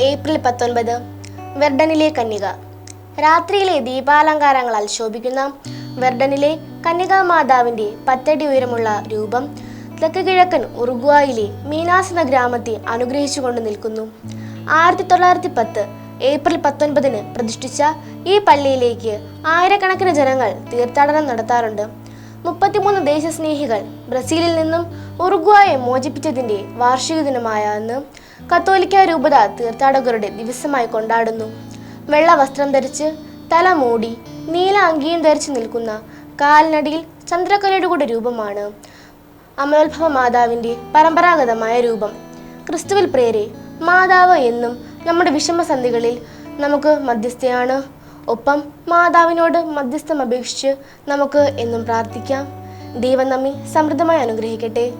April പത്തൊൻപത് വെർഡനിലെ കന്യക. രാത്രിയിലെ ദീപാലങ്കാരങ്ങളാൽ ശോഭിക്കുന്ന വെർഡനിലെ കന്യകാ മാതാവിന്റെ പത്തടി ഉയരമുള്ള രൂപം തെക്ക് കിഴക്കൻ ഉറുഗ്വായിലെ മീനാസ് എന്ന ഗ്രാമത്തെ അനുഗ്രഹിച്ചുകൊണ്ട് നിൽക്കുന്നു. ആയിരത്തി തൊള്ളായിരത്തി പത്ത് ഏപ്രിൽ പത്തൊൻപതിന് പ്രതിഷ്ഠിച്ച ഈ പള്ളിയിലേക്ക് ആയിരക്കണക്കിന് ജനങ്ങൾ തീർത്ഥാടനം നടത്താറുണ്ട്. മുപ്പത്തിമൂന്ന് ദേശസ്നേഹികൾ ബ്രസീലിൽ നിന്നും ഉറുഗ്വായെ മോചിപ്പിച്ചതിന്റെ വാർഷിക ദിനമായ അന്ന് കത്തോലിക്ക രൂപത തീർത്ഥാടകരുടെ ദിവസമായി കൊണ്ടാടുന്നു. വെള്ള വസ്ത്രം ധരിച്ച് തല മൂടി നീല അങ്കിയും ധരിച്ച് നിൽക്കുന്ന കാലിനടിയിൽ ചന്ദ്രക്കലയുടെ കൂടെ രൂപമാണ് അമലോത്ഭവ മാതാവിന്റെ പരമ്പരാഗതമായ രൂപം. ക്രിസ്തുവിൽ പ്രേരെ മാതാവ് എന്നും നമ്മുടെ വിഷമസന്ധികളിൽ നമുക്ക് മധ്യസ്ഥയാണ്. ഒപ്പം മാതാവിനോട് മധ്യസ്ഥം അപേക്ഷിച്ച് നമുക്ക് എന്നും പ്രാർത്ഥിക്കാം. ദൈവം നമ്മെ സമൃദ്ധമായി അനുഗ്രഹിക്കട്ടെ.